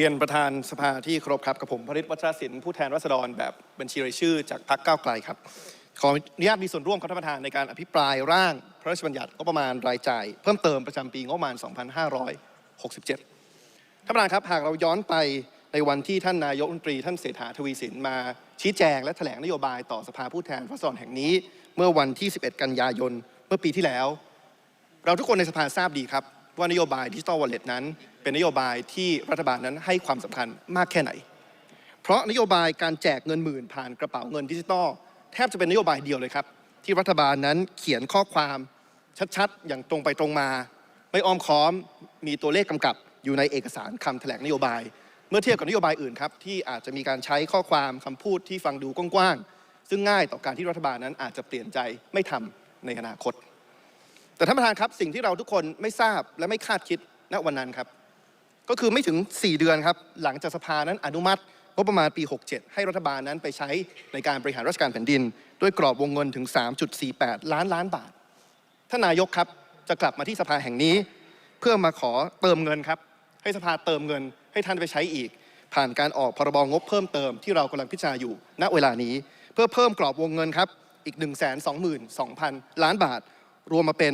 เรียนประธานสภาที่เคารพครับกับผมพริตวัชรศิลป์ผู้แทนรัษฎรแบบบัญชีรายชื่อจากพรรคก้าวไกลครับ ขออนุญาตมีส่วนร่วมครับท่านประธานในการอภิปรายร่างพระราชบัญญัติงบประมาณรายจ่าย เพิ่มเติมประจำปีงบประมาณ 2567 ท่านประธานครับหากเราย้อนไปในวันที่ท่านนายกรัฐมนตรีท่านเศรษฐาทวีสินมาชี้แจงและแถลงนโยบายต่อสภาผู้แทนราษฎรแห่งนี้ เมื่อวันที่ 11 กันยายนเมื่อปีที่แล้ว เราทุกคนในสภาทราบดีครับ ว่านโยบายดิจิทัลวอลเล็ตนั้น เป็นนโยบายที่รัฐบาลนั้นให้ความสำคัญมากแค่ไหน เพราะนโยบายการแจกเงินหมื่นผ่านกระเป๋าเงินดิจิทัลแทบจะเป็นนโยบายเดียวเลยครับ ที่รัฐบาลนั้นเขียนข้อความชัดๆ อย่างตรงไปตรงมา ไม่อ้อมค้อมมีตัวเลขกำกับอยู่ในเอกสารคำแถลงนโยบาย เมื่อเทียบกับนโยบายอื่นครับที่อาจจะมีการใช้ข้อความคำพูดที่ฟังดูกว้างๆซึ่งง่ายต่อการที่รัฐบาลนั้นอาจจะเปลี่ยนใจไม่ทำในอนาคต แต่ท่านประธานครับสิ่งที่เราทุกคนไม่ทราบและไม่คาดคิดณวันนั้นครับ ก็คือไม่ถึง 4 เดือนครับ หลังจากสภานั้นอนุมัติงบประมาณปี 67 ให้รัฐบาลนั้นไปใช้ในการบริหารราชการแผ่นดิน ด้วยกรอบวงเงินถึง 3.48 ล้านล้านบาทท่านนายกครับจะกลับมาที่สภาแห่งนี้ เพื่อมาขอเติมเงินครับ ให้สภาเติมเงิน ให้ท่านไปใช้อีก ผ่านการออกพรบงบเพิ่มเติมที่เรากำลังพิจารณาอยู่ณเวลานี้ เพื่อเพิ่มกรอบวงเงินครับอีก 122,000 ล้านบาท รวมมาเป็น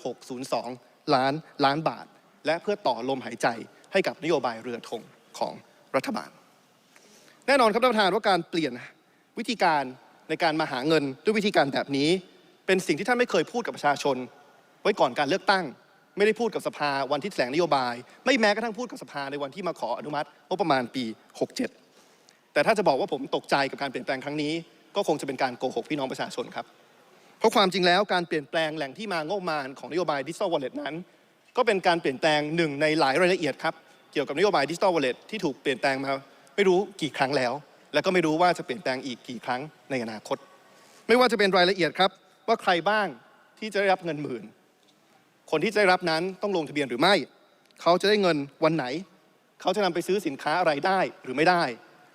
3.602 ล้านล้านบาท และเพื่อต่อลมหายใจให้กับนโยบายเรือธงของรัฐบาล แน่นอนครับท่านประธานว่าการเปลี่ยนวิธีการในการมาหาเงินด้วยวิธีการแบบนี้ เป็นสิ่งที่ท่านไม่เคยพูดกับประชาชน ไว้ก่อนการเลือกตั้ง ไม่ได้พูดกับสภาวันที่แถลงนโยบาย ไม่แม้กระทั่งพูดกับสภาในวันที่มาขออนุมัติงบประมาณปี 67 แต่ถ้าจะบอกว่าผมตกใจกับการเปลี่ยนแปลงครั้งนี้ ก็คงจะเป็นการโกหกพี่น้องประชาชนครับ เพราะความจริงแล้วการเปลี่ยนแปลงแหล่งที่มางบประมาณของนโยบายดิจิทัลวอลเล็ตนั้น ก็เป็นการเปลี่ยนแปลงหนึ่งในหลายรายละเอียดครับเกี่ยวกับนโยบายดิจิทัลวอลเล็ตที่ถูกเปลี่ยนแปลงมาไม่รู้กี่ครั้งแล้ว และก็ไม่รู้ว่าจะเปลี่ยนแปลงอีกกี่ครั้งในอนาคต ไม่ว่าจะเป็นรายละเอียดครับว่าใครบ้างที่จะได้รับเงินหมื่น คนที่จะได้รับนั้นต้องลงทะเบียนหรือไม่ เขาจะได้เงินวันไหน เขาจะนำไปซื้อสินค้าอะไรได้หรือไม่ได้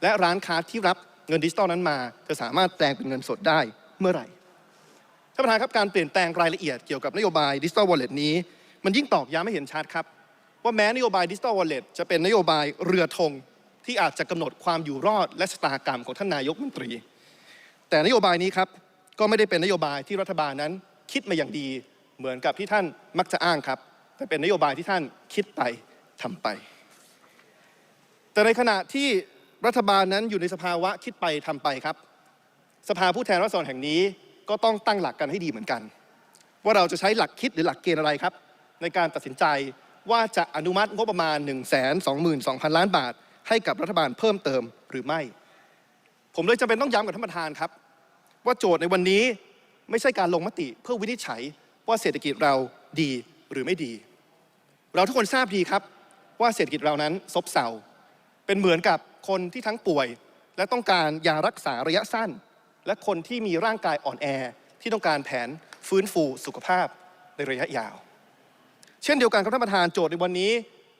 และร้านค้าที่รับเงินดิจิตอลนั้นมา จะสามารถแปลงเป็นเงินสดได้เมื่อไหร่ ท่านประธานครับการเปลี่ยนแปลงรายละเอียดเกี่ยวกับนโยบายดิจิ t a ลวอลเล็ตนี้ มันยิ่งตอกย้ำให้เห็นชัดครับ ว่าแม้นโยบายดิจิ t a ลวอลเล็ตจะเป็นนโยบายเรือธงที่อาจจะกำหนดความอยู่รอดและชะตากรรมของท่านนายกมนตรี แต่นโยบายนี้ครับก็ไม่ได้เป็นนโยบายที่รัฐบาลนั้นคิดมาอย่างดีเหมือนกับที่ท่านมักจะอ้างครับ แต่เป็นนโยบายที่ท่านคิดไปทำไป แต่ในขณะที่รัฐบาลนั้นอยู่ในสภาวะคิดไปทำไปครับ สภาผู้แทนราษฎรแห่งนี้ ก็ต้องตั้งหลักกันให้ดีเหมือนกัน ว่าเราจะใช้หลักคิดหรือหลักเกณฑ์อะไรครับ ในการตัดสินใจว่าจะอนุมัติงบประมาณ 1 2 2 0 0 0 ล้านบาท ให้กับรัฐบาลเพิ่มเติมหรือไม่ ผมเลยจำเป็นต้องย้ำกับท่านประธานครับ ว่าโจทย์ในวันนี้ไม่ใช่การลงมติเพื่อวินิจฉัยว่าเศรษฐกิจเราดีหรือไม่ดี เราทุกคนทราบดีครับ ว่าเศรษฐกิจเรานั้นซบเซาเป็นเหมือนกับคนที่ทั้งป่วย และต้องการยารักษาระยะสั้น และคนที่มีร่างกายอ่อนแอที่ต้องการแผนฟื้นฟูสุขภาพในระยะยาว เช่นเดียวกันครับท่านประธานโจทย์ในวันนี้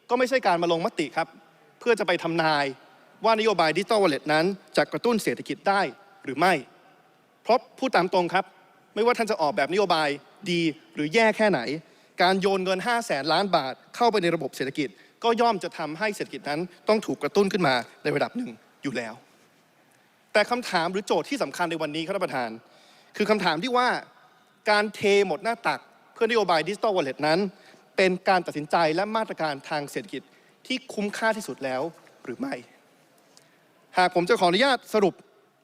ก็ไม่ใช่การมาลงมติครับ เพื่อจะไปทำนายว่านโยบายดิจิ t a ลวอลเล็ตนั้นจะกระตุ้นเศรษฐกิจได้หรือไม่ เพราะพูดตามตรงครับ ไม่ว่าท่านจะออกแบบนโยบายดีหรือแย่แค่ไหน การโยนเงิน 5 0 0แสนล้านบาทเข้าไปในระบบเศรษฐกิจ ก็ย่อมจะทำให้เศรษฐกิจนั้นต้องถูกกระตุ้นขึ้นมาในระดับหนึ่งอยู่แล้ว แต่คำถามหรือโจทย์ที่สำคัญในวันนี้ครับท่านประธาน คือคำถามที่ว่าการเทหมดหน้าตักเพื่อนโยบายดิจิ t a ลวอลเล็ตนั้น เป็นการตัดสินใจและมาตรการทางเศรษฐกิจที่คุ้มค่าที่สุดแล้วหรือไม่ หากผมจะขออนุญาตสรุป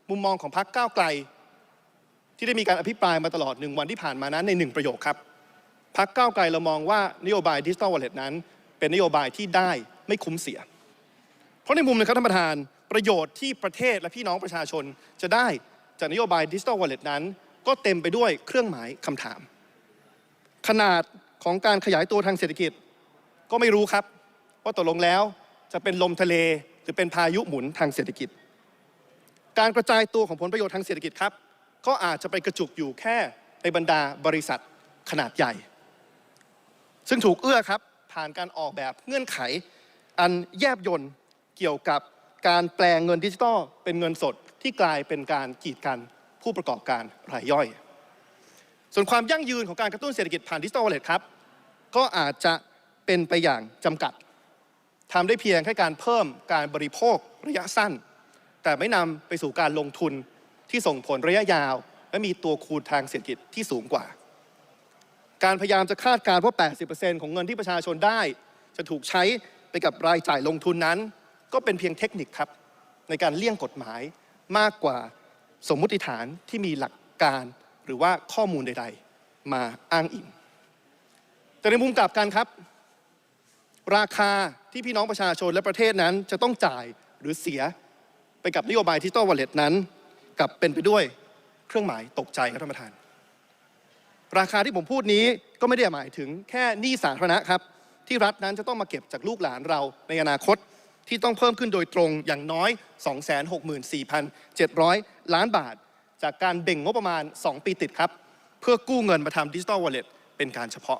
มุมมองของพรรคก้าวไกล ที่ได้มีการอภิปรายมาตลอดหนึ่งวันที่ผ่านมานั้นในหนึ่งประโยคครับพรรคก้าวไกลเรามองว่านโยบายดิจิ t a ลวอลเล็ตนั้น เป็นนโยบายที่ได้ไม่คุ้มเสีย เพราะในมุมนึงครับท่านประธาน ประโยชน์ที่ประเทศและพี่น้องประชาชนจะได้จากนโยบายดิจิ t a ลวอลเล็ตนั้น ก็เต็มไปด้วยเครื่องหมายคำถาม ขนาดของการขยายตัวทางเศรษฐกิจ ก็ไม่รู้ครับ ว่าตกลงแล้วจะเป็นลมทะเลหรือเป็นพายุหมุนทางเศรษฐกิจ การกระจายตัวของผลประโยชน์ทางเศรษฐกิจครับ ก็อาจจะไปกระจุกอยู่แค่ในบรรดาบริษัทขนาดใหญ่ ซึ่งถูกเอื้อครับผ่านการออกแบบเงื่อนไข อันแยบยนต์เกี่ยวกับ การแปลงเงินดิจิทัลเป็นเงินสดที่กลายเป็นการกีดกันผู้ประกอบการรายย่อย ส่วนความยั่งยืนของการกระตุ้นเศรษฐกิจผ่านดิจิทัลวอลเล็ตครับ ก็อาจจะเป็นไปอย่างจำกัดทำได้เพียงแค่การเพิ่มการบริโภคระยะสั้น แต่ไม่นำไปสู่การลงทุนที่ส่งผลระยะยาว และมีตัวคูณทางเศรษฐกิจที่สูงกว่า การพยายามจะคาดการณ์ว่า 80%ของเงินที่ประชาชนได้ จะถูกใช้ไปกับรายจ่ายลงทุนนั้น ก็เป็นเพียงเทคนิคครับ ในการเลี่ยงกฎหมายมากกว่าสมมุติฐานที่มีหลักการหรือว่าข้อมูลใด ๆ มาอ้างอิง แต่ในมุมกลับกันครับ ราคาที่พี่น้องประชาชนและประเทศนั้นจะต้องจ่ายหรือเสียไปกับนโยบายดิจิตอลวอลเล็ตนั้นกลับเป็นไปด้วยเครื่องหมายตกใจครับท่านประธาน ราคาที่ผมพูดนี้ก็ไม่ได้หมายถึงแค่หนี้สาธารณะครับ ที่รัฐนั้นจะต้องมาเก็บจากลูกหลานเราในอนาคต ที่ต้องเพิ่มขึ้นโดยตรงอย่างน้อย 264,700 ล้านบาท จากการเบ่งงบประมาณ 2 ปีติดครับ เพื่อกู้เงินมาทำดิจิ t a ลวอลเล็ตเป็นการเฉพาะ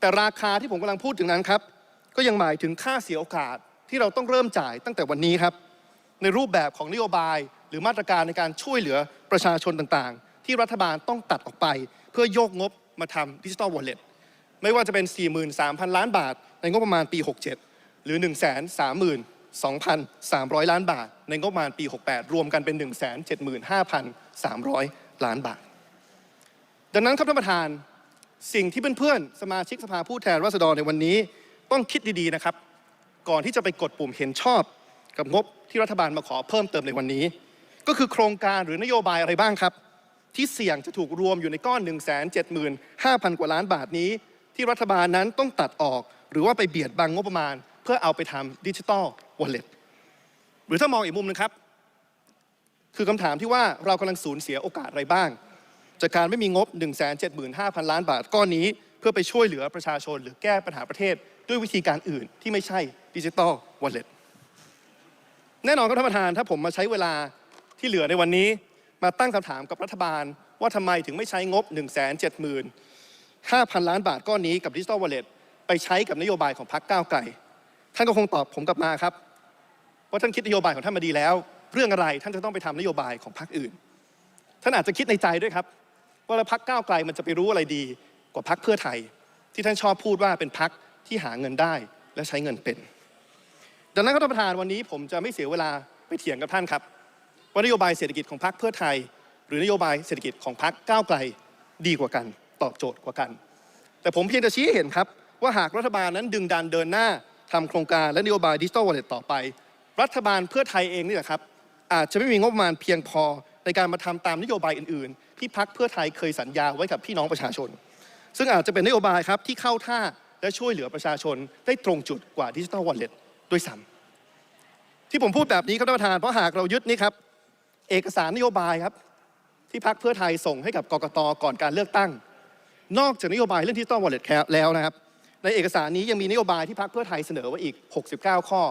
แต่ราคาที่ผมกำลังพูดถึงนั้นครับ ก็ยังหมายถึงค่าเสียโอกาสที่เราต้องเริ่มจ่ายตั้งแต่วันนี้ครับ ในรูปแบบของนโยบาย หรือมาตรการในการช่วยเหลือประชาชนต่างๆ ที่รัฐบาลต้องตัดออกไป เพื่อโยกงบมาทำดิจิ t a ลวอลเล็ตไม่ว่าจะเป็น 43,000 ล้านบาท ในงบประมาณปี 67 หรือ 132,300 ล้านบาท ในงบประมาณปี 68 รวมกันเป็น 175,300 ล้านบาท ดังนั้นครับท่านประธานสิ่งที่เพื่อนๆสมาชิกสภาผู้แทนราษฎรในวันนี้ต้องคิดดีๆนะครับ ก่อนที่จะไปกดปุ่มเห็นชอบกับงบที่รัฐบาลมาขอเพิ่มเติมในวันนี้ ก็คือโครงการหรือนโยบายอะไรบ้างครับ ที่เสี่ยงจะถูกรวมอยู่ในก้อน 1 7 5 0 0 0 กว่าล้านบาทนี้ ที่รัฐบาลนั้นต้องตัดออก หรือว่าไปเบียดบังงบประมาณ พื่อเอาไปทำดิจิ t a ลวอลเล็ตหรือถ้ามองอีกมุมหนึงครับ คือคำถามที่ว่าเรากำลังสูญเสียโอกาสอะไรบ้าง จากการไม่มีงบ 175,000 ล้านบาทก้อนนี้ เพื่อไปช่วยเหลือประชาชน หรือแก้ปัญหาประเทศ ด้วยวิธีการอื่นที่ไม่ใช่ดิจิ t a ลวอลเล็ตแน่นอนครับท่านประธานถ้าผมมาใช้เวลาที่เหลือในวันนี้ มาตั้งคำถามกับรัฐบาล ว่าทำไมถึงไม่ใช้งบ 175,000 ล้านบาทก้อนนี้กับดิจิ t a ลวอลเล็ตไปใช้กับนโยบายของพรรคก้าวไกล ท่านก็คงตอบผมกลับมาครับว่าท่านคิดนโยบายของท่านมาดีแล้ว เรื่องอะไรท่านจะต้องไปทำนโยบายของพรรคอื่น ท่านอาจจะคิดในใจด้วยครับ ว่าแล้วพักก้าวไกลมันจะไปรู้อะไรดีกว่าพักเพื่อไทย ที่ท่านชอบพูดว่าเป็นพักที่หาเงินได้และใช้เงินเป็น ดังนั้นครับท่านประธานวันนี้ผมจะไม่เสียเวลาไปเถียงกับท่านครับว่านโยบายเศรษฐกิจของพักเพื่อไทย หรือนโยบายเศรษฐกิจของพักก้าวไกลดีกว่ากัน ตอบโจทย์กว่ากัน แต่ผมเพียงจะชี้ให้เห็นครับว่าหากรัฐบาลนั้นดึงดันเดินหน้า ทำโครงการและนโยบายดิจิทัลวอลเล็ตต่อไป รัฐบาลเพื่อไทยเองนี่แหละครับ อาจจะไม่มีงบประมาณเพียงพอในการมาทำตามนโยบายอื่นๆ ที่พักเพื่อไทยเคยสัญญาไว้กับพี่น้องประชาชน ซึ่งอาจจะเป็นนโยบายครับที่เข้าท่าและช่วยเหลือประชาชนได้ตรงจุดกว่าดิจิทัลวอลเล็ตด้วยซ้ำที่ผมพูดแบบนี้ครับท่านประธานเพราะหากเรายึดนี่ครับเอกสารนโยบายครับที่พักเพื่อไทยส่งให้กับกกตก่อนการเลือกตั้ง นอกจากนโยบายเรื่องดิจิตอลวอลเล็ตแล้วนะครับ ในเอกสารนี้ยังมีนโยบายที่พักเพื่อไทยเสนอไว้อีก 69 ข้อ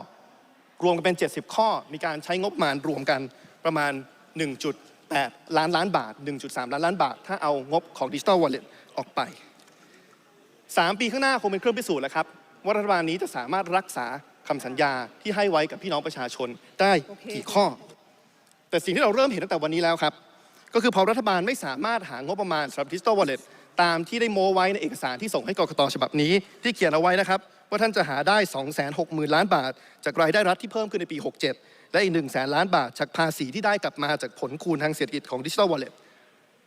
รวมกันเป็น 70 ข้อ มีการใช้งบประมาณรวมกันประมาณ 1.8 ล้านล้านบาท 1.3 ล้านล้านบาท ถ้าเอางบของดิจิตอลวอลเล็ตออกไป 3 ปีข้างหน้าคงเป็นเครื่องพิสูจน์แล้วครับ ว่ารัฐบาลนี้จะสามารถรักษาคำสัญญาที่ให้ไว้กับพี่น้องประชาชนได้โอเคกี่ข้อ แต่สิ่งที่เราเริ่มเห็นตั้งแต่วันนี้แล้วครับ ก็คือพอรัฐบาลไม่สามารถหางบประมาณสำหรับดิจิทัลวอลเล็ต ตามที่ได้โมไว้ในเอกสารที่ส่งให้กรกตฉบับนี้ ที่เขียนเอาไว้นะครับ ว่าท่านจะหาได้ 260,000 ล้านบาท จากรายได้รัฐที่เพิ่มขึ้นในปี 67 และอีก1 0 0 0 0ล้านบาท จากภาษีที่ได้กลับมาจากผลคูณทางเศรษฐกิจของดิจิทัลวอลเล็ต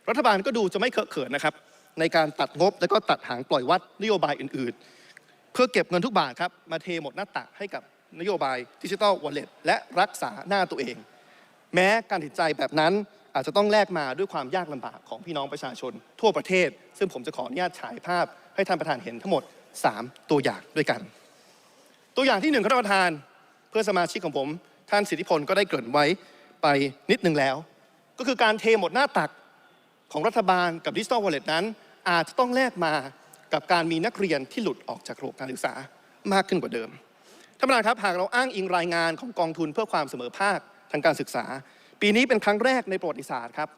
รัฐบาลก็ดูจะไม่เคอะเขินนะครับในการตัดงบและก็ตัดหางปล่อยวัดนโยบายอื่น ๆ เพื่อเก็บเงินทุกบาทครับมาเทหมดหน้าตักให้กับนโยบายดิจิทัลวอลเล็ตและรักษาหน้าตัวเอง แม้การตัดใจแบบนั้น อาจจะต้องแลกมาด้วยความยากลำบากของพี่น้องประชาชน ทั่วประเทศ ซึ่งผมจะขออนุญาตฉายภาพ ให้ท่านประธานเห็นทั้งหมด 3 ตัวอย่างด้วยกัน ตัวอย่างที่หนึ่งครับท่านประธานเพื่อสมาชิกของผม ท่านสิทธิพลก็ได้เกริ่นไว้ไปนิดหนึ่งแล้ว ก็คือการเทหมดหน้าตักของรัฐบาลกับดิจิทัลวอลเล็ตนั้น อาจจะต้องแลกมากับการมีนักเรียนที่หลุดออกจากระบบการศึกษามากขึ้นกว่าเดิมท่านประธานครับหากเราอ้างอิงรายงานของกองทุนเพื่อความเสมอภาคทางการศึกษา ปีนี้เป็นครั้งแรกในประวัติศาสตร์ครับ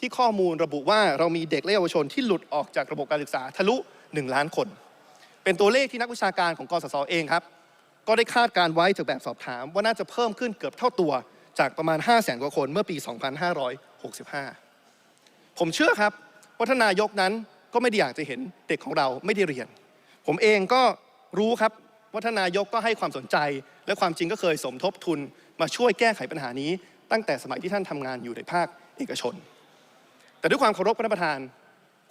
ที่ข้อมูลระบุว่าเรามีเด็กและเยาวชนที่หลุดออกจากระบบการศึกษาทะลุ 1 ล้านคน เป็นตัวเลขที่นักวิชาการของกสศเองครับ ก็ได้คาดการไว้จากแบบสอบถาม ว่าน่าจะเพิ่มขึ้นเกือบเท่าตัวจากประมาณ 5 0 0แสนกว่าคนเมื่อปี 2565 ผมเชื่อครับว่าทนายกนั้นก็ไม่ได้อยากจะเห็นเด็กของเราไม่ได้เรียน ผมเองก็รู้ครับว่าทนายกก็ให้ความสนใจ และความจริงก็เคยสมทบทุนมาช่วยแก้ไขปัญหานี้ ตั้งแต่สมัยที่ท่านทำงานอยู่ในภาคเอกชน แต่ด้วยความเคารพท่านประธาน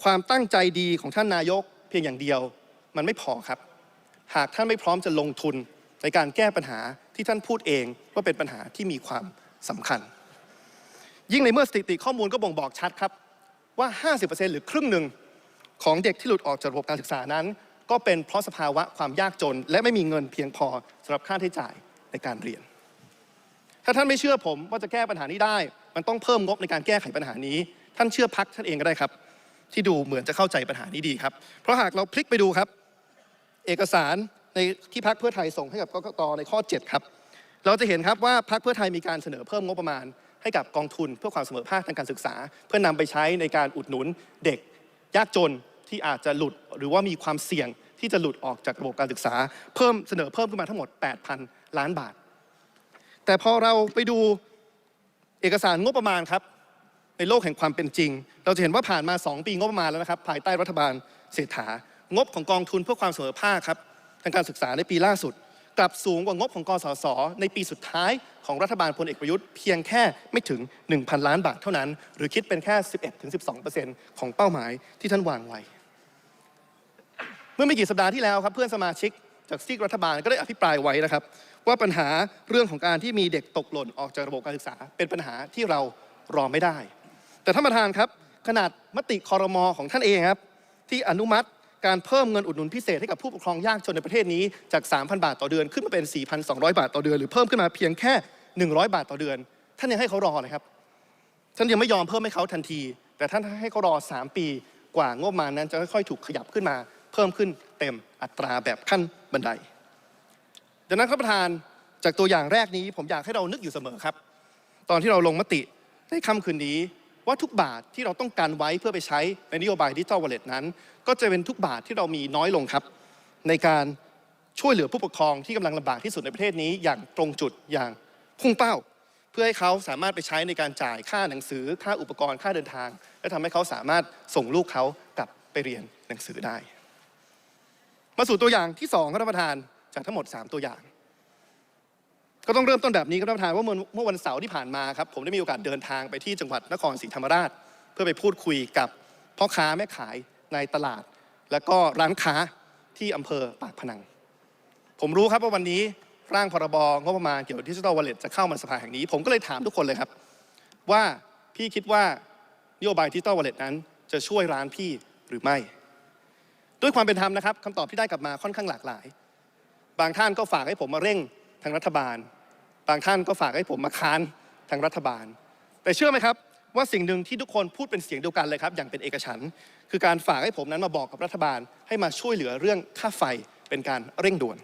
ความตั้งใจดีของท่านนายกเพียงอย่างเดียว มันไม่พอครับ หากท่านไม่พร้อมจะลงทุนในการแก้ปัญหาที่ท่านพูดเองว่าเป็นปัญหาที่มีความสำคัญ ยิ่งในเมื่อสถิติข้อมูลก็บ่งบอกชัดครับว่า 50%หรือครึ่งหนึ่งของเด็กที่หลุดออกจากระบบการศึกษานั้น ก็เป็นเพราะสภาวะความยากจน และไม่มีเงินเพียงพอสำหรับค่าใช้จ่ายในการเรียน ถ้าท่านไม่เชื่อผมว่าจะแก้ปัญหานี้ได้ มันต้องเพิ่มงบในการแก้ไขปัญหานี้ ท่านเชื่อพักท่านเองก็ได้ครับ ที่ดูเหมือนจะเข้าใจปัญหานี้ดีครับ เพราะหากเราพลิกไปดูครับ เอกสารในที่พักเพื่อไทยส่งให้กับกกตในข้อ 7 ครับ เราจะเห็นครับว่าพักเพื่อไทยมีการเสนอเพิ่มงบประมาณ ให้กับกองทุนเพื่อความเสมอภาคทางการศึกษา เพื่อนำไปใช้ในการอุดหนุนเด็กยากจนที่อาจจะหลุดหรือว่ามีความเสี่ยงที่จะหลุดออกจากระบบการศึกษา เพิ่มเสนอเพิ่มขึ้นมาทั้งหมด 8,000 ล้านบาท แต่พอเราไปดูเอกสารงบประมาณครับ ในโลกแห่งความเป็นจริง เราจะเห็นว่าผ่านมา 2 ปีงบประมาณแล้วนะครับ ภายใต้รัฐบาลเศรษฐางบของกองทุนเพื่อความเสมอภาคครับทางการศึกษาในปีล่าสุด กลับสูงกว่างบของกสศในปีสุดท้ายของรัฐบาลพลเอกประยุทธ์เพียงแค่ไม่ถึง 1,000 ล้านบาทเท่านั้น หรือคิดเป็นแค่ 11-12%ของเป้าหมายที่ท่านวางไว้ เมื่อไม่กี่สัปดาห์ที่แล้วครับเพื่อนสมาชิกจากซีกรัฐบาลก็ได้อภิปรายไว้นะครับ ว่าปัญหาเรื่องของการที่มีเด็กตกหล่นออกจากระบบการศึกษา เป็นปัญหาที่เรารอไม่ได้ แต่ท่านประธานครับ ขนาดมติคอรมอของท่านเองครับ ที่อนุมัติการเพิ่มเงินอุดหนุนพิเศษให้กับผู้ปกครองยากจนในประเทศนี้จาก 3,000 บาทต่อเดือนขึ้นมาเป็น 4,200 บาทต่อเดือน หรือเพิ่มขึ้นมาเพียงแค่ 100 บาทต่อเดือน ท่านยังให้เขารอเลยครับ ท่านยังไม่ยอมเพิ่มให้เขาทันที แต่ท่านให้เขารอ 3 ปีกว่างบประมาณนั้นจะค่อยๆถูกขยับขึ้นมา เพิ่มขึ้นเต็มอัตราแบบขั้นบันได ดังนั้นครับประธานจากตัวอย่างแรกนี้ผมอยากให้เรานึกอยู่เสมอครับ ตอนที่เราลงมติในค่ำคืนนี้ว่าทุกบาทที่เราต้องการไว้เพื่อไปใช้ในนโยบายดิจิทัลวอลเล็ตนั้น ก็จะเป็นทุกบาทที่เรามีน้อยลงครับ ในการช่วยเหลือผู้ปกครองที่กำลังลำบากที่สุดในประเทศนี้อย่างตรงจุดอย่างพุ่งเป้า เพื่อให้เขาสามารถไปใช้ในการจ่ายค่าหนังสือ ค่าอุปกรณ์ค่าเดินทาง และทำให้เขาสามารถส่งลูกเขากลับไปเรียนหนังสือได้ มาสู่ตัวอย่างที่สองครับท่านประธาน จากทั้งหมด 3 ตัวอย่าง ก็ต้องเริ่มต้นแบบนี้ครับท่านประธานว่าเมื่อวันเสาร์ที่ผ่านมาครับผมได้มีโอกาสเดินทางไปที่จังหวัดนครศรีธรรมราช เพื่อไปพูดคุยกับพ่อค้าแม่ขายในตลาด แล้วก็ร้านค้าที่อำเภอปากพนัง ผมรู้ครับว่าวันนี้ร่างพรบงบประมาณเกี่ยวกับดิจิทัลวอลเล็ตจะเข้ามาสภาแห่งนี้ ผมก็เลยถามทุกคนเลยครับ ว่าพี่คิดว่านโยบายดิจิทัลวอลเล็ตนั้นจะช่วยร้านพี่หรือไม่ ด้วยความเป็นธรรมนะครับคำตอบที่ได้กลับมาค่อนข้างหลากหลาย บางท่านก็ฝากให้ผมมาเร่งทางรัฐบาล บางท่านก็ฝากให้ผมมาค้านทางรัฐบาล แต่เชื่อไหมครับว่าสิ่งหนึ่งที่ทุกคนพูดเป็นเสียงเดียวกันเลยครับ อย่างเป็นเอกฉันท์คือการฝากให้ผมนั้นมาบอกกับรัฐบาล ให้มาช่วยเหลือเรื่องค่าไฟเป็นการเร่งด่วน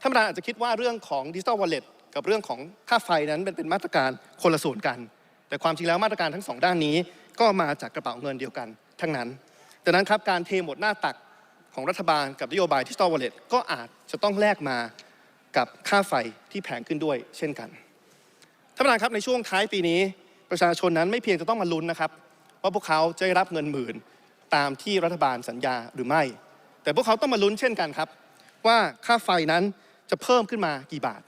ท่านประธานอาจจะคิดว่าเรื่องของดิจิ t a ลวอลเล็ตกับเรื่องของค่าไฟนั้นเป็นเป็นมาตรการคนละส่วนกัน แต่ความจริงแล้วมาตรการทั้งสองด้านนี้ ก็มาจากกระเป๋าเงินเดียวกันทั้งนั้นดังนั้นครับการเทหมดหน้าตัก ของรัฐบาลกับนโยบายดิจิ t a ลวอลเล็ตก็อาจจะต้องแลกมากับค่าไฟที่แพงขึ้นด้วยเช่นกันท่านประธานครับในช่วงท้ายปีนี้ประชาชนนั้นไม่เพียงจะต้องมาลุ้นนะครับ ว่าพวกเขาจะได้รับเงินหมื่นตามที่รัฐบาลสัญญาหรือไม่ แต่พวกเขาต้องมาลุ้นเช่นกันครับ ว่าค่าไฟนั้นจะเพิ่มขึ้นมากี่บาท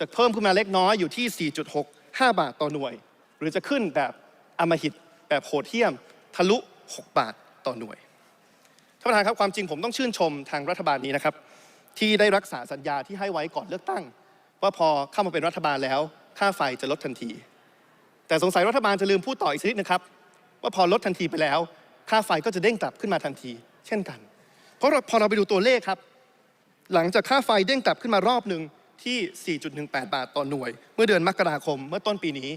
จะเพิ่มขึ้นมาเล็กน้อยอยู่ที่ 4.65 บาทต่อหน่วย หรือจะขึ้นแบบอมหิตแบบโหดเหี้ยม ทะลุ 6 บาทต่อหน่วย ท่านประธานครับความจริงผมต้องชื่นชมทางรัฐบาลนี้นะครับ ที่ได้รักษาสัญญาที่ให้ไว้ก่อนเลือกตั้ง ว่าพอเข้ามาเป็นรัฐบาลแล้ว ค่าไฟจะลดทันที แต่สงสัยรัฐบาลจะลืมพูดต่ออีกสักนิดนะครับว่าพอลดทันทีไปแล้ว ค่าไฟก็จะเด้งกลับขึ้นมาทันที เช่นกัน เพราะเราพอเราไปดูตัวเลขครับ หลังจากค่าไฟเด้งกลับขึ้นมารอบหนึ่งที่ 4.18 บาทต่อหน่วย เมื่อเดือนมกราคมเมื่อต้นปีนี้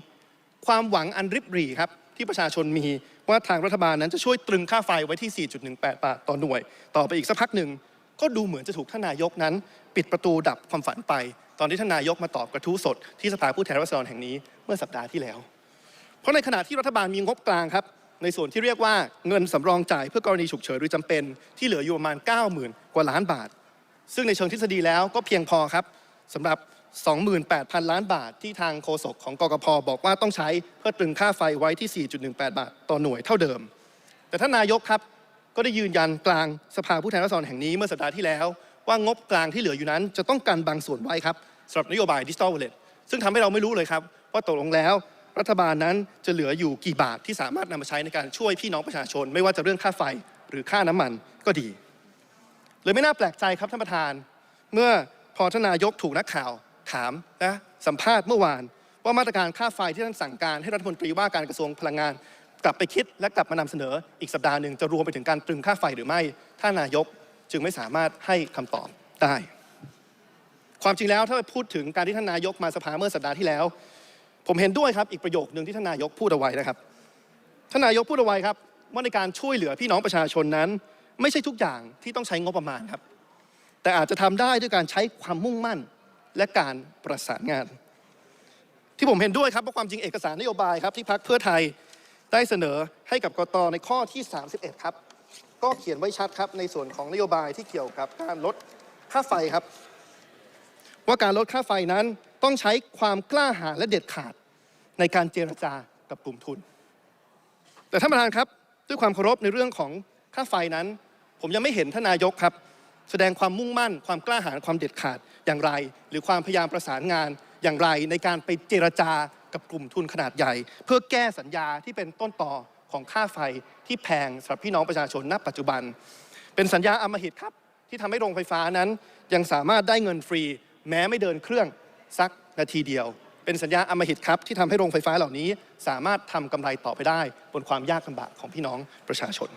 ความหวังอันริบหรี่ครับที่ประชาชนมี ว่าทางรัฐบาลนั้นจะช่วยตรึงค่าไฟไว้ที่ 4.18 บาทต่อหน่วย ต่อไปอีกสักพักหนึ่ง ก็ดูเหมือนจะถูกท่านนายกนั้น ปิดประตูดับความฝันไป ตอนที่ท่านนายกมาตอบกระทู้สด ที่สภาผู้แทนราษฎรแห่งนี้เมื่อสัปดาห์ที่แล้ว เพราะในขณะที่รัฐบาลมีงบกลางครับในส่วนที่เรียกว่าเงินสำรองจ่ายเพื่อกรณีฉุกเฉินหรือจำเป็น ที่เหลืออยู่ประมาณ 90,000 กว่าล้านบาท ซึ่งในเชิงทฤษฎีแล้วก็เพียงพอครับสำหรับ 28,000 ล้านบาทที่ทางโฆษกของกกพบอกว่าต้องใช้เพื่อตรึงค่าไฟไว้ที่ 4.18 บาทต่อหน่วยเท่าเดิม แต่ท่านนายกครับก็ได้ยืนยันกลางสภาผู้แทนราษฎรแห่งนี้เมื่อสัปดาห์ที่แล้ว ว่างบกลางที่เหลืออยู่นั้น จะต้องการบางส่วนไว้ครับสำหรับนโยบายดิจิทัลวอลเล็ตซึ่งทำให้เราไม่รู้เลยครับ ว่าตกลงแล้ว รัฐบาลนั้นจะเหลืออยู่กี่บาทที่สามารถนำมาใช้ในการช่วยพี่น้องประชาชน ไม่ว่าจะเรื่องค่าไฟหรือค่าน้ำมันก็ดีเลยไม่น่าแปลกใจครับท่านประธาน เมื่อพอท่านนายกถูกนักข่าว ถามนะสัมภาษณ์เมื่อวาน ว่ามาตรการค่าไฟที่ท่านสั่งการให้รัฐมนตรีว่าการกระทรวงพลังงาน กลับไปคิดและกลับมานำเสนออีกสัปดาห์หนึ่งจะรวมไปถึงการตรึงค่าไฟหรือไม่ท่านนายกจึงไม่สามารถให้คำตอบได้ ความจริงแล้วถ้าพูดถึงการที่ท่านนายกมาสภาเมื่อสัปดาห์ที่แล้ว ผมเห็นด้วยครับอีกประโยคหนึ่งที่ท่านนายกพูดเอาไว้นะครับท่านนายกพูดเอาไว้ครับว่าในการช่วยเหลือพี่น้องประชาชนนั้น ไม่ใช่ทุกอย่างที่ต้องใช้งบประมาณครับ แต่อาจจะทำได้ด้วยการใช้ความมุ่งมั่น และการประสานงาน ที่ผมเห็นด้วยครับว่าความจริงเอกสารนโยบายครับที่พักเพื่อไทยได้เสนอให้กับกตในข้อที่ 31 ครับ ก็เขียนไว้ชัดครับในส่วนของนโยบายที่เกี่ยวกับการลดค่าไฟครับ ว่าการลดค่าไฟนั้นต้องใช้ความกล้าหาญและเด็ดขาดในการเจรจากับกลุ่มทุน แต่ท่านประธานครับด้วยความเคารพในเรื่องของค่าไฟนั้น ผมยังไม่เห็นท่านนายกครับ แสดงความมุ่งมั่น ความกล้าหาญความเด็ดขาด อย่างไร หรือความพยายามประสานงานอย่างไรในการไปเจรจากับกลุ่มทุนขนาดใหญ่ เพื่อแก้สัญญาที่เป็นต้นต่อของค่าไฟที่แพงสำหรับพี่น้องประชาชนณปัจจุบัน เป็นสัญญาอมหิตครับที่ทำให้โรงไฟฟ้านั้น ยังสามารถได้เงินฟรี แม้ไม่เดินเครื่องสักนาทีเดียว เป็นสัญญาอมหิตครับที่ทำให้โรงไฟฟ้าเหล่านี้ สามารถทำกำไรต่อไปได้ บนความยากลำบากของพี่น้องประชาชน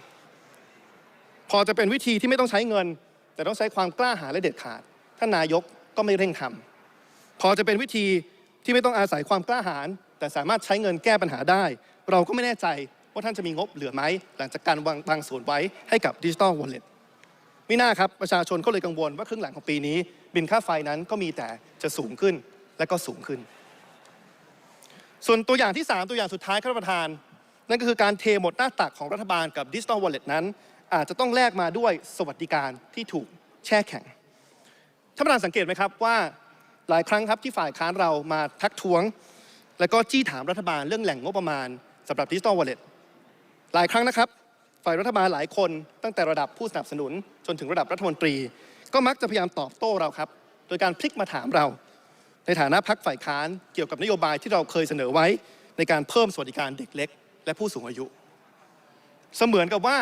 พอจะเป็นวิธีที่ไม่ต้องใช้เงิน แต่ต้องใช้ความกล้าหาญและเด็ดขาดท่านนายก ก็ไม่เร่งทำพอจะเป็นวิธีที่ไม่ต้องอาศัยความกล้าหาญแต่สามารถใช้เงินแก้ปัญหาได้ เราก็ไม่แน่ใจว่าท่านจะมีงบเหลือไหม หลังจากการวางบางส่วนไว้ให้กับดิจิ t a ลวอลเล็ตไม่น่าครับ ประชาชนก็เลยกังวลว่าครึ่งหลังของปีนี้ บินค่าไฟนั้นก็มีแต่จะสูงขึ้นและก็สูงขึ้น ส่วนตัวอย่างที่ 3 ตัวอย่างสุดท้ายครับท่าประธาน นั่นก็คือการเทหมดหน้าตักของรัฐบาลกับดิจิ t a ลวอลเล็ตนั้น อาจจะต้องแลกมาด้วยสวัสดิการที่ถูกแช่แข็ง ท่านประธานสังเกตไหมครับว่าหลายครั้งครับที่ฝ่ายค้านเรามาทักท้วง แล้วก็จี้ถามรัฐบาลเรื่องแหล่งงบประมาณสำหรับดิจิ t a ลวอลเล็ตหลายครั้งนะครับ ฝ่ายรัฐบาลหลายคนตั้งแต่ระดับผู้สนับสนุน จนถึงระดับรัฐมนตรี ก็มักจะพยายามตอบโต้เราครับ โดยการพลิกมาถามเรา ในฐานะพักฝ่ายค้านเกี่ยวกับนโยบายที่เราเคยเสนอไว้ในการเพิ่มสวัสดิการเด็กเล็ก และผู้สูงอายุ เสมือนกับว่า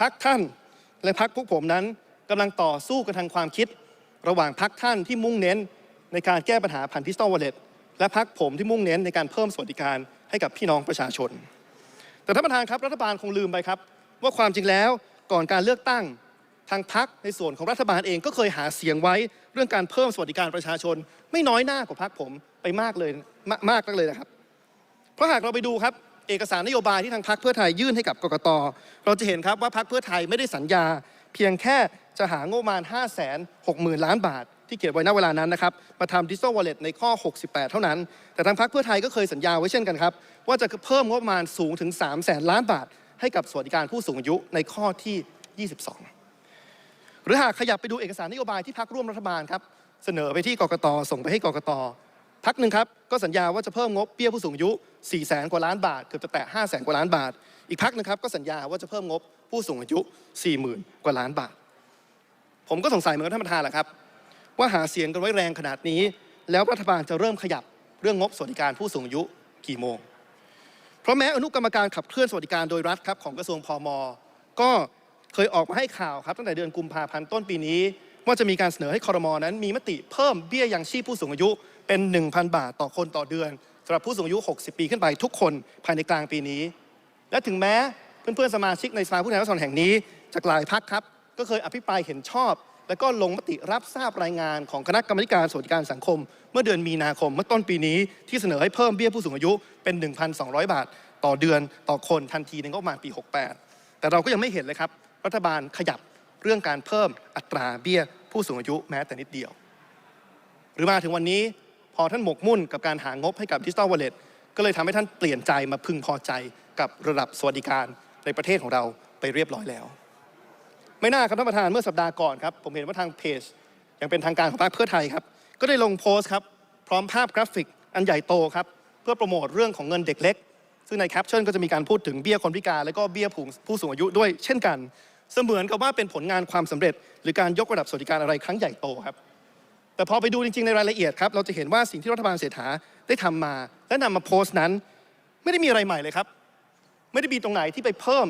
พักท่านและพักพวกผมนั้นกำลังต่อสู้กันทางความคิด ระหว่างพักท่านที่มุ่งเน้นในการแก้ปัญหาผ่านดิจิตอลวอลเล็ตและพักผมที่มุ่งเน้นในการเพิ่มสวัสดิการให้กับพี่น้องประชาชน แต่ท่านประธานครับรัฐบาลคงลืมไปครับ ว่าความจริงแล้วก่อนการเลือกตั้งทางพักในส่วนของรัฐบาลเองก็เคยหาเสียงไว้เรื่องการเพิ่มสวัสดิการประชาชน ไม่น้อยหน้ากว่าพักผมไปมากเลยมากมากนักเลยนะครับ เพราะหากเราไปดูครับเอกสารนโยบายที่ทางพรรคเพื่อไทยยื่นให้กับกกตเราจะเห็นครับว่าพรรคเพื่อไทยไม่ได้สัญญา เพียงแค่ จะหางบประมาณ 5 6 0 0 0 0 ล้านบาท ที่เขียนไว้ณเวลานั้นนะครับมาทำดิจิ t a ลวอลเล็ตในข้อ 68 เท่านั้น แต่ทางพรรคเพื่อไทยก็เคยสัญญาไว้เช่นกันครับ ว่าจะเพิ่มงบประมาณสูงถึง 3 0 0 0 0 0 ล้านบาท ให้กับสวัสดิการผู้สูงอายุในข้อที่ 22 หรือหากขยับไปดูเอกสารนโยบายที่พรรคร่วมรัฐบาลครับเสนอไปที่กกตส่งไปให้กกตพักหนึ่งครับก็สัญญาว่าจะเพิ่มงบเบี้ยผู้สูงอายุ4แสนกว่าล้านบาทเกือบจะแตะ5แสนกว่าล้านบาท อีกพักหนึงครับก็สัญญาว่าจะเพิ่มงบผู้สูงอายุ 40,000 กว่าล้านบาท ผมก็สงสัยเหมือนกับท่านประธานแหละครับ ว่าหาเสียงกันไว้แรงขนาดนี้ แล้วรัฐบาลจะเริ่มขยับเรื่องงบสวัสดิการผู้สูงอายุกี่โมง เพราะแม้อนุกรรมการขับเคลื่อนสวัสดิการโดยรัฐครับของกระทรวงพอมก็เคยออกมาให้ข่าวครับตั้งแต่เดือนกุมภาพันธ์ต้นปีนี้ ว่าจะมีการเสนอให้คอรมอนั้น มีมติเพิ่มเบี้ยยังชีพผู้สูงอายุเป็น 1,000 บาทต่อคนต่อเดือนสำหรับผู้สูงอายุ 60 ปีขึ้นไปทุกคนภายในกลางปีนี้ และถึงแม้เพื่อนๆสมาชิกในสภาผู้แทนราษฎรแห่งนี้จากหลายพักครับ ก็เคยอภิปรายเห็นชอบ แล้วก็ลงมติรับทราบรายงานของคณะกรรมการสวัสดิการสังคม เมื่อเดือนมีนาคมเมื่อต้นปีนี้ที่เสนอให้เพิ่มเบี้ยผู้สูงอายุเป็น 1,200 บาท ต่อเดือนต่อคนทันทีในงบประมาณปี 68 แต่เราก็ยังไม่เห็นเลยครับ รัฐบาลขยับเรื่องการเพิ่มอัตราเบี้ยผู้สูงอายุแม้แต่นิดเดียว หรือมาถึงวันนี้พอท่านหมกมุ่นกับการหางบให้กับดิจิ t a ลวอลเล็ตก็เลยทำให้ท่านเปลี่ยนใจมาพึงพอใจกับระดับสวัสดิการในประเทศของเราไปเรียบร้อยแล้ว ไม่น่าครับท่านประธานเมื่อสัปดาห์ก่อนครับผมเห็นว่าทางเพจอย่างเป็นทางการของพรรคเพื่อไทยครับ ก็ได้ลงโพสต์ครับ พร้อมภาพกราฟิกอันใหญ่โตครับ เพื่อโปรโมทเรื่องของเงินเด็กเล็ก ซึ่งในแคปชั่นก็จะมีการพูดถึงเบี้ยคนพิการ และก็เบี้ยผู้ผู้สูงอายุด้วยเช่นกัน เสมือนกับว่าเป็นผลงานความสำเร็จ หรือการยกระดับสวัสดิการอะไรครั้งใหญ่โตครับ แต่พอไปดูจริงๆในรายละเอียดครับเราจะเห็นว่าสิ่งที่รัฐบาลเศรษฐาได้ทำมา และนำมาโพสต์นั้น ไม่ได้มีอะไรใหม่เลยครับ ไม่ได้มีตรงไหนที่ไปเพิ่ม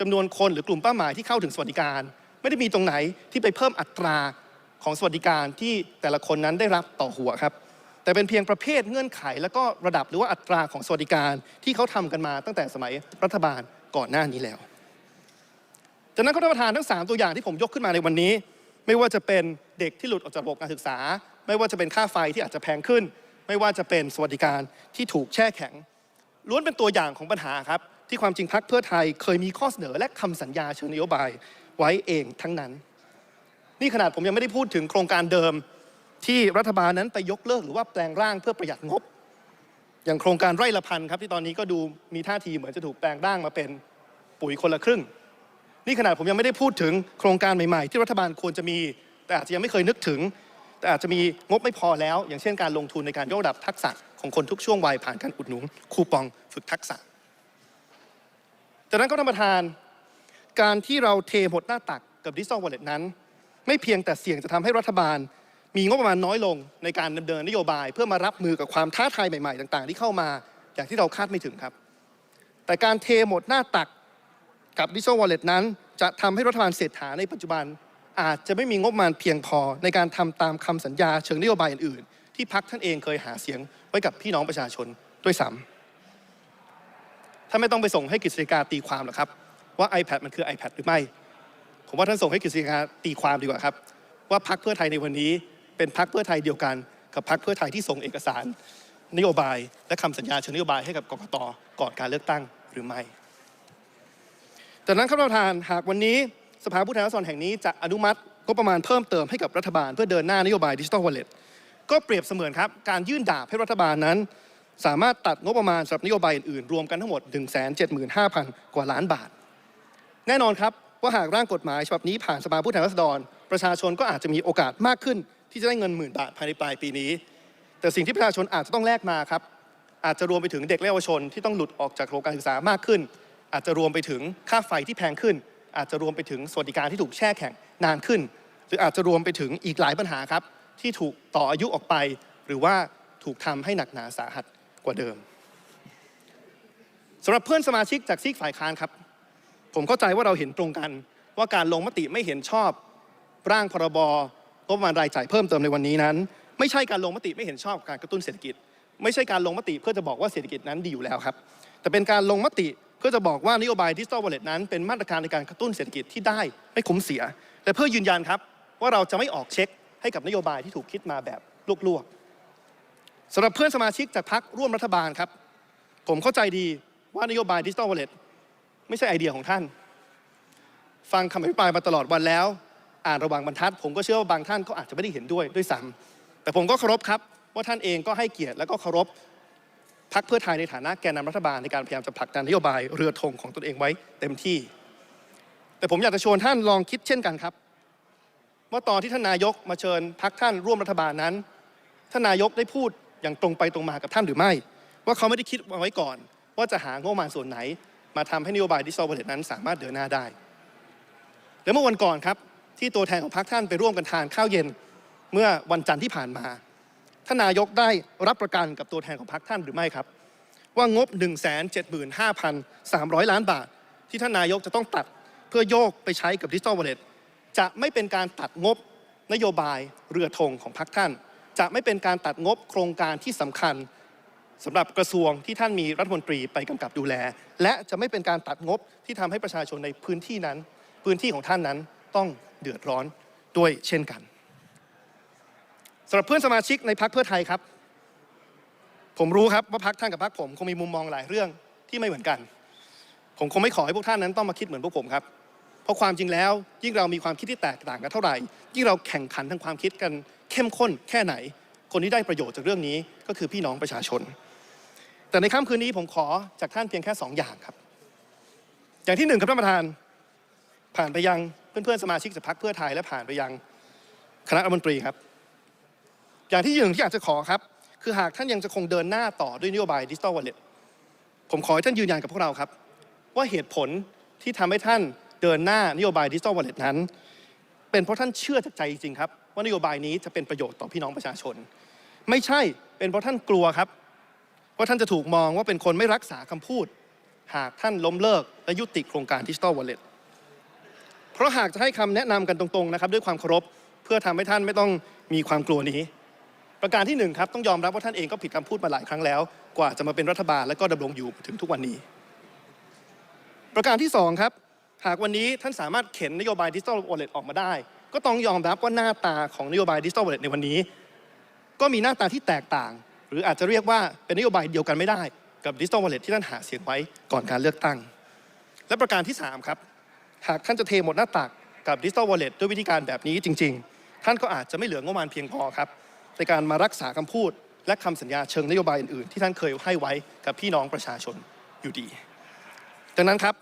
จำนวนคนหรือกลุ่มเป้าหมายที่เข้าถึงสวัสดิการ ไม่ได้มีตรงไหนที่ไปเพิ่มอัตราของสวัสดิการที่แต่ละคนนั้นได้รับต่อหัวครับ แต่เป็นเพียงประเภทเงื่อนไข และก็ระดับหรือว่าอัตราของสวัสดิการที่เขาทำกันมาตั้งแต่สมัยรัฐบาลก่อนหน้านี้แล้วจากนั้นท่านประธานทั้ง 3 ตัวอย่างที่ผมยกขึ้นมาในวันนี้ ไม่ว่าจะเป็นเด็กที่หลุดออกจากระบบการศึกษา ไม่ว่าจะเป็นค่าไฟที่อาจจะแพงขึ้น ไม่ว่าจะเป็นสวัสดิการที่ถูกแช่แข็งล้วนเป็นตัวอย่างของปัญหาครับ ที่ความจริงพักเพื่อไทยเคยมีข้อเสนอและคำสัญญาเชิงนโยบายไว้เองทั้งนั้น นี่ขนาดผมยังไม่ได้พูดถึงโครงการเดิมที่รัฐบาลนั้นไปยกเลิกหรือว่าแปลงร่างเพื่อประหยัดงบ อย่างโครงการไร่ละพันครับที่ตอนนี้ก็ดูมีท่าทีเหมือนจะถูกแปลงร่างมาเป็นปุ๋ยคนละครึ่ง นี่ขนาดผมยังไม่ได้พูดถึงโครงการใหม่ๆ ที่รัฐบาลควรจะมี แต่อาจจะยังไม่เคยนึกถึง แต่อาจจะมีงบไม่พอแล้ว อย่างเช่นการลงทุนในการยกระดับทักษะของคนทุกช่วงวัยผ่านการอุดหนุนคูปองฝึกทักษะ จากนั้นก็ท่านประธาน การที่เราเทหมดหน้าตักกับดิจิทัลวอลเล็ตนั้น ไม่เพียงแต่เสี่ยงจะทำให้รัฐบาล มีงบประมาณน้อยลงในการดำเนินนโยบาย เพื่อมารับมือกับความท้าทายใหม่ๆ ต่าง ๆ ที่เข้ามาอย่างที่เราคาดไม่ถึงครับ แต่การเทหมดหน้าตักกับดิจิทัลวอลเล็ตนั้น จะทำให้รัฐบาลเศรษฐาในปัจจุบันอาจจะไม่มีงบประมาณเพียงพอในการทำตามคำสัญญาเชิงนโยบายอื่น ๆ ที่พักท่านเองเคยหาเสียงไว้กับพี่น้องประชาชนด้วยซ้ำ ถ้าไม่ต้องไปส่งให้กฤษฎีกาตีความหรอกครับ ว่า iPad มันคือ iPad หรือไม่ ผมว่าท่านส่งให้กฤษฎีกาตีความดีกว่าครับ ว่าพักเพื่อไทยในวันนี้เป็นพักเพื่อไทยเดียวกัน กับพักเพื่อไทยที่ส่งเอกสาร นโยบาย และคำสัญญาเชิงนโยบายให้กับกกตก่อนการเลือกตั้งหรือไม่จากนั้นครับท่านประธานหากวันนี้สภาผู้แทนราษฎรแห่งนี้จะอนุมัติงบประมาณเพิ่มเติมให้กับรัฐบาลเพื่อเดินหน้านโยบายดิจิทัลวอลเล็ตก็เปรียบเสมือนครับการยื่นดาบให้รัฐบาลนั้น สามารถตัดงบประมาณสำหรับนโยบายอื่นๆ รวมกันทั้งหมด 175,000 กว่าล้านบาท แน่นอนครับว่าหากร่างกฎหมายฉบับนี้ผ่านสภาผู้แทนราษฎร ประชาชนก็อาจจะมีโอกาสมากขึ้น ที่จะได้เงินหมื่นบาทภายในปลายปีนี้ แต่สิ่งที่ประชาชนอาจจะต้องแลกมาครับอาจจะรวมไปถึงเด็กและเยาวชนที่ต้องหลุดออกจากโรงการศึกษามากขึ้น อาจจะรวมไปถึงค่าไฟที่แพงขึ้น อาจจะรวมไปถึงสวัสดิการที่ถูกแช่แข็งนานขึ้น หรืออาจจะรวมไปถึงอีกหลายปัญหาครับที่ถูกต่ออายุออกไป หรือว่าถูกทำให้หนักหนาสาหัส กว่าเดิมสำหรับเพื่อนสมาชิกจากซีกฝ่ายค้านครับ ผมเข้าใจว่าเราเห็นตรงกันว่าการลงมติไม่เห็นชอบร่างพรบงบประมาณรายจ่ายเพิ่มเติมในวันนี้นั้น ไม่ใช่การลงมติไม่เห็นชอบการกระตุ้นเศรษฐกิจ ไม่ใช่การลงมติเพื่อจะบอกว่าเศรษฐกิจนั้นดีอยู่แล้วครับ แต่เป็นการลงมติเพื่อจะบอกว่านโยบายดิจิทัลวอลเล็ตนั้น เป็นมาตรการในการกระตุ้นเศรษฐกิจที่ได้ไม่คุ้มเสีย และเพื่อยืนยันครับว่าเราจะไม่ออกเช็คให้กับนโยบายที่ถูกคิดมาแบบลวกๆ สำหรับเพื่อนสมาชิกจากพรรคร่วมรัฐบาลครับ ผมเข้าใจดีว่านโยบายดิจิทัลวอลเล็ตไม่ใช่ไอเดียของท่าน ฟังคำอภิปรายมาตลอดวันแล้ว อ่านระหว่างบรรทัด ผมก็เชื่อว่าบางท่านก็อาจจะไม่ได้เห็นด้วยด้วยซ้ำแต่ผมก็เคารพครับ ว่าท่านเองก็ให้เกียรติและก็เคารพพักเพื่อไทยในฐานะแกนนำรัฐบาลในการพยายามจะผลักดันนโยบายเรือธงของตนเองไว้เต็มที่ แต่ผมอยากจะชวนท่านลองคิดเช่นกันครับว่าตอนที่ท่านนายกมาเชิญพักท่านร่วมรัฐบาลนั้นท่านนายกได้พูด อย่างตรงไปตรงมากับท่านหรือไม่ ว่าเขาไม่ได้คิดเอาไว้ก่อน ว่าจะหางบประมาณส่วนไหน มาทำให้นโยบายดิจิทัลวอลเล็ตนั้นสามารถเดินหน้าได้ และเมื่อวันก่อนครับที่ตัวแทนของพรรคท่านไปร่วมกันทานข้าวเย็นเมื่อวันจันทร์ที่ผ่านมาท่านนายกได้รับประกันกับตัวแทนของพรรคท่านหรือไม่ครับ ว่างบ 175,300 ล้านบาท ที่ท่านนายกจะต้องตัดเพื่อโยกไปใช้กับดิจิทัลวอลเล็ตจะไม่เป็นการตัดงบนโยบายเรือธงของพรรคท่าน จะไม่เป็นการตัดงบโครงการที่สำคัญสำหรับกระทรวงที่ท่านมีรัฐมนตรีไปกำกับดูแล และจะไม่เป็นการตัดงบที่ทำให้ประชาชนในพื้นที่นั้น พื้นที่ของท่านนั้นต้องเดือดร้อนด้วยเช่นกันสำหรับเพื่อนสมาชิกในพักเพื่อไทยครับ ผมรู้ครับว่าพักท่านกับพักผมคงมีมุมมองหลายเรื่องที่ไม่เหมือนกัน ผมคงไม่ขอให้พวกท่านนั้นต้องมาคิดเหมือนพวกผมครับ เพราะความจริงแล้วยิ่งเรามีความคิดที่แตกต่างกันเท่าไหร่ยิ่งเราแข่งขันทางความคิดกัน เข้มข้นแค่ไหน คนที่ได้ประโยชน์จากเรื่องนี้ก็คือพี่น้องประชาชน แต่ในค่ำคืนนี้ผมขอจากท่านเพียงแค่สองอย่างครับ อย่างที่หนึ่งครับท่านประธาน ผ่านไปยังเพื่อนๆสมาชิกจากพรรคเพื่อไทยและผ่านไปยังคณะรัฐมนตรีครับ อย่างที่หนึ่งที่อยากจะขอครับ คือหากท่านยังจะคงเดินหน้าต่อด้วยนโยบายดิจิทัลวอลเล็ตผมขอให้ท่านยืนยันกับพวกเราครับ ว่าเหตุผลที่ทำให้ท่านเดินหน้านโยบายดิจิ t a ลวอลเล็ตนั้น เป็นเพราะท่านเชื่อจากใจจริงครับ ว่านโยบายนี้จะเป็นประโยชน์ต่อพี่น้องประชาชน ไม่ใช่เป็นเพราะท่านกลัวครับว่าท่านจะถูกมองว่าเป็นคนไม่รักษาคำพูด หากท่านล้มเลิกและยุติโครงการดิจิ t a ลวอลเล็ตเพราะหากจะให้คำแนะนำกันตรงๆนะครับด้วยความเคารพเพื่อทำให้ท่านไม่ต้องมีความกลัวนี้ ประการที่หนึ่งครับต้องยอมรับว่าท่านเองก็ผิดคำพูดมาหลายครั้งแล้ว กว่าจะมาเป็นรัฐบาลและก็ดำรงอยู่ถึงทุกวันนี้ ประการที่สองครับหากวันนี้ท่านสามารถเข็นนโยบายดิจิ t a ลวอลเล็ตออกมาได้ ก็ต้องยอมรับว่าหน้าตาของนโยบายดิจิ t a ลวอลเล็ตในวันนี้ ก็มีหน้าตาที่แตกต่าง หรืออาจจะเรียกว่าเป็นนโยบายเดียวกันไม่ได้กับดิจิ t a ลวอลเล็ตที่ท่านหาเสียงไว้ก่อนการเลือกตั้ง และประการที่สามครับ หากท่านจะเทหมดหน้าตักกับดิจิ t a ลวอลเล็ตด้วยวิธีการแบบนี้จริง ๆ ท่านก็อาจจะไม่เหลืองบประมาณเพียงพอครับในการมารักษาคำพูด และคำสัญญาเชิงนโยบายอื่นๆ ที่ท่านเคยให้ไว้กับพี่น้องประชาชนอยู่ดีดังนั้นครับ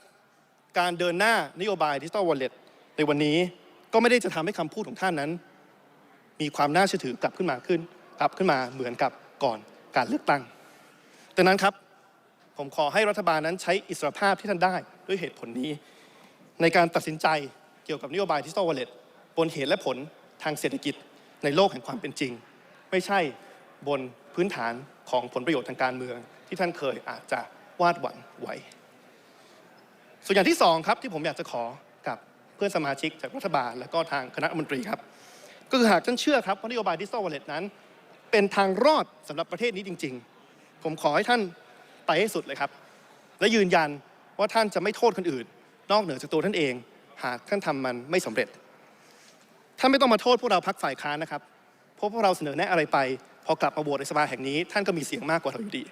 การเดินหน้านโยบายดิจิ t a ลวอลเล็ตในวันนี้ ก็ไม่ได้จะทำให้คำพูดของท่านนั้น มีความน่าเชื่อถือกลับขึ้นมาขึ้นกลับขึ้นมาเหมือนกับก่อนการเลือกตั้งดังนั้นครับผมขอให้รัฐบาลนั้นใช้อิสรภาพที่ท่านได้ด้วยเหตุผลนี้ ในการตัดสินใจเกี่ยวกับนโยบายดิจิ t a ลวอลเล็ตบนเหตุและผลทางเศรษฐกิจในโลกแห่งความเป็นจริง ไม่ใช่บนพื้นฐานของผลประโยชน์ทางการเมือง ที่ท่านเคยอาจจะวาดหวังไว้ ส่วนอย่างที่สองครับที่ผมอยากจะขอ เพื่อนสมาชิกจากรัฐบาล และก็ทางคณะรัฐมนตรีครับ ก็คือหากท่านเชื่อครับว่านโยบายดิจิ t a ลวอลเล็ตนั้น เป็นทางรอดสำหรับประเทศนี้จริง ๆ ผมขอให้ท่านไปให้สุดเลยครับ และยืนยันว่าท่านจะไม่โทษคนอื่น นอกเหนือจากตัวท่านเอง หากท่านทำมันไม่สำเร็จท่านไม่ต้องมาโทษพวกเราพักฝ่ายค้านนะครับเพราะพวกเราเสนอแนะอะไรไป พอกลับมาโหวตในสภาแห่งนี้ ท่านก็มีเสียงมากกว่าเราอยู่ดี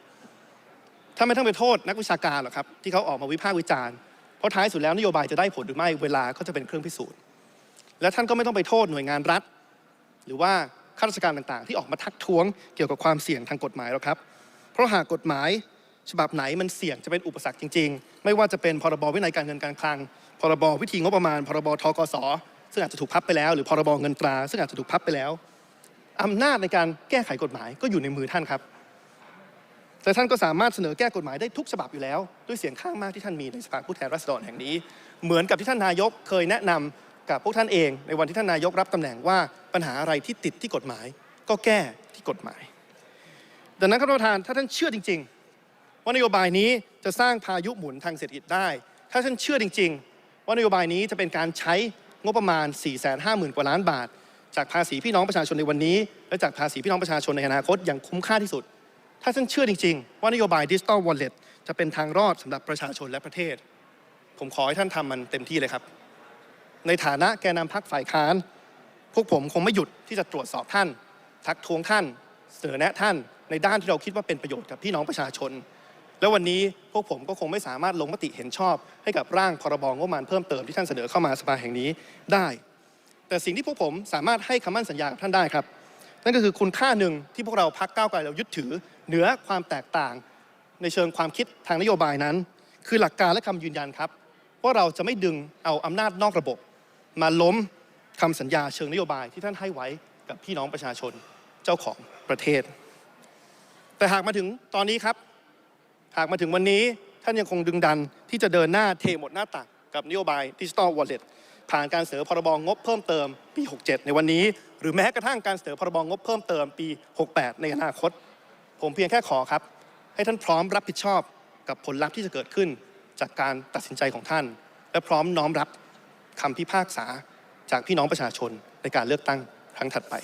ท่านไม่ต้องไปโทษนักวิชาการหรอกครับที่เขาออกมาวิพากษ์วิจารณ์ เพราะท้ายสุดแล้วนโยบายจะได้ผลหรือไม่เวลาก็จะเป็นเครื่องพิสูจน์ และท่านก็ไม่ต้องไปโทษหน่วยงานรัฐ หรือว่าข้าราชการต่างๆ ที่ออกมาทักท้วงเกี่ยวกับความเสี่ยงทางกฎหมายหรอกครับ เพราะหากกฎหมายฉบับไหนมันเสี่ยงจะเป็นอุปสรรคจริง ๆ ไม่ว่าจะเป็นพรบวินัยการเงินการคลัง พรบวิธีงบประมาณ พรบทกสซึ่งอาจจะถูกพับไปแล้ว หรือพรบเงินตรา ซึ่งอาจจะถูกพับไปแล้วอำนาจในการแก้ไขกฎหมายก็อยู่ในมือท่านครับ แต่ท่านก็สามารถเสนอแก้กฎหมายได้ทุกฉบับอยู่แล้ว ด้วยเสียงข้างมากที่ท่านมีในสภาผู้แทนราษฎรแห่งนี้ เหมือนกับที่ท่านนายกเคยแนะนำกับพวกท่านเอง ในวันที่ท่านนายกรับตำแหน่งว่าปัญหาอะไรที่ติดที่กฎหมาย ก็แก้ที่กฎหมาย ดังนั้นครับท่านประธานถ้าท่านเชื่อจริง ๆ ว่านโยบายนี้จะสร้างพายุหมุนทางเศรษฐกิจได้ ถ้าท่านเชื่อจริง ๆ ว่านโยบายนี้จะเป็นการใช้งบประมาณ 4 5 0 0 0 0 กว่าล้านบาท จากภาษีพี่น้องประชาชนในวันนี้ และจากภาษีพี่น้องประชาชนในอนาคตอย่างคุ้มค่าที่สุด ถ้าท่านเชื่อจริง ๆ ว่านโยบายดิจิ t a ลวอลเล็ตจะเป็นทางรอดสำหรับประชาชนและประเทศ ผมขอให้ท่านทำมันเต็มที่เลยครับ ในฐานะแกนนำพักฝ่ายค้าน พวกผมคงไม่หยุดที่จะตรวจสอบท่าน ทักท้วงท่าน เสนอแนะท่าน ในด้านที่เราคิดว่าเป็นประโยชน์กับพี่น้องประชาชน และวันนี้พวกผมก็คงไม่สามารถลงมติเห็นชอบ ให้กับร่างพรบงบประมาณเพิ่มเติมที่ท่านเสนอเข้ามาสภาแห่งนี้ได้ แต่สิ่งที่พวกผมสามารถให้คำมั่นสัญญากับท่านได้ครับ นั่นก็คือคุณค่าหนึ่งที่พวกเราพักก้าวไกลเรายึดถือเหนือความแตกต่าง ในเชิงความคิดทางนโยบายนั้น คือหลักการและคำยืนยันครับว่าเราจะไม่ดึงเอาอำนาจนอกระบบ มาล้มคำสัญญาเชิงนโยบายที่ท่านให้ไว้กับพี่น้องประชาชนเจ้าของประเทศ แต่หากมาถึงตอนนี้ครับ หากมาถึงวันนี้ท่านยังคงดึงดันที่จะเดินหน้าเทหมดหน้าตักกับนโยบายดิจิ t a ลวอลเล็ต ผ่านการเสนอพรบงบเพิ่มเติมปี 67 ในวันนี้ หรือแม้กระทั่งการเสนอพรบงบเพิ่มเติมปี 68 ในอนาคต ผมเพียงแค่ขอครับ ให้ท่านพร้อมรับผิดชอบกับผลลัพธ์ที่จะเกิดขึ้น จากการตัดสินใจของท่าน และพร้อมน้อมรับคำพิพากษาจากพี่น้องประชาชนในการเลือกตั้งครั้งถัดไป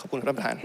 ขอบคุณครับท่านประธาน